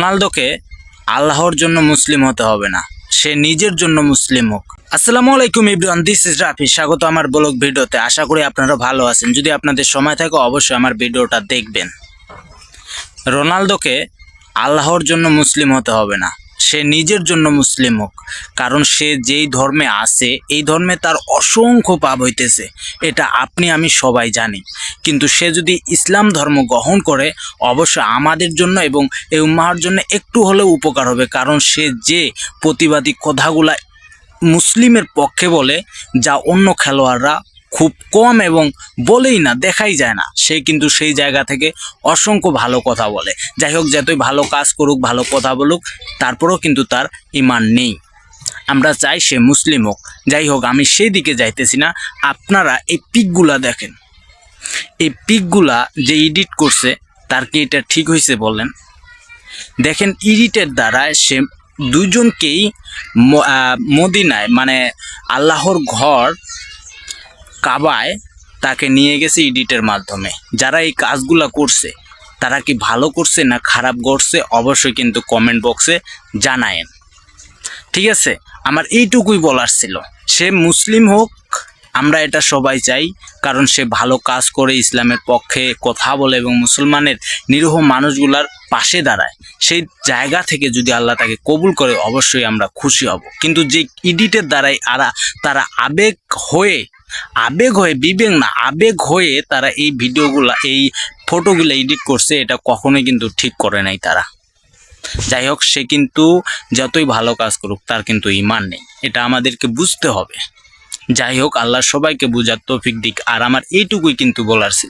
রোনালদোকে আল্লাহর জন্য মুসলিম হতে হবে না। সে নিজের জন্য মুসলিম হোক। আসসালামু আলাইকুম ইব্রান দিস ইজ রাফি। স্বাগত আমার ব্লগ ভিডিওতে। আশা করি আপনারা ভালো আছেন। যদি আপনাদের সময় থাকে, অবশ্যই আমার ভিডিওটা দেখবেন। রোনালদোকে আল্লাহর জন্য মুসলিম হতে হবে না। সে নিজের জন্য মুসলিম হোক। কারণ সে যেই ধর্মে আছে, এই ধর্মে তার অসংখ্য পাপ হইতেছে, এটা আপনি, আমি সবাই জানি। কিন্তু সে যদি ইসলাম ধর্ম গ্রহণ করে, অবশ্য আমাদের জন্য এবং এই উম্মাহার জন্য একটু হলেও উপকার হবে। কারণ সে যে প্রতিবাদী কথাগুলা মুসলিমের পক্ষে বলে, যা অন্য খেলোয়াড়রা খুব কম এবং বলেই না, দেখাই যায় না। সে কিন্তু সেই জায়গা থেকে অসংখ্য ভালো কথা বলে। যাই হোক, যতই ভালো কাজ করুক, ভালো কথা বলুক, তারপরেও কিন্তু তার ইমান নেই। আমরা চাই সে মুসলিম হোক। যাই হোক, আমি সেই দিকে যাইতেছি না। আপনারা এই পিকগুলা দেখেন। এই পিকগুলা যে এডিট করছে, তার কি এটা ঠিক হয়েছে বলেন? দেখেন, ইডিটের দ্বারা সে দুজনকেই মদিনায় মানে আল্লাহর ঘর কাবায় তাকে নিয়ে গেছে ইডিটের মাধ্যমে। যারা এই কাজগুলা করছে, তারা কি ভালো করছে না খারাপ করছে, অবশ্যই কিন্তু কমেন্ট বক্সে জানায়েন। ঠিক আছে? আমার এইটুকুই বলার ছিল। সে মুসলিম হোক, আমরা এটা সবাই চাই, কারণ সে ভালো কাজ করে ইসলামের পক্ষে কথা বলে এবং মুসলমানের নিরীহ মানুষগুলার পাশে দাঁড়ায়। সেই জায়গা থেকে যদি আল্লাহ তাকে কবুল করে, অবশ্যই আমরা খুশি হব। কিন্তু যে ইডিটের দ্বারাই আরা তারা আবেগ হয়ে আবেগ হয়ে, বিবেক না, আবেগ হয়ে তারা এই ভিডিওগুলা, এই ফটোগুলো এডিট করছে, এটা কখনোই কিন্তু ঠিক করে নাই তারা। যাই হোক, সে কিন্তু যতই ভালো কাজ করুক, তার কিন্তু ইমান নেই। এটা আমাদেরকে বুঝতে হবে। যাই হোক, আল্লাহ সবাইকে বুঝার তৌফিক দিক। আর আমার এইটুকুই কিন্তু বলার ছিল।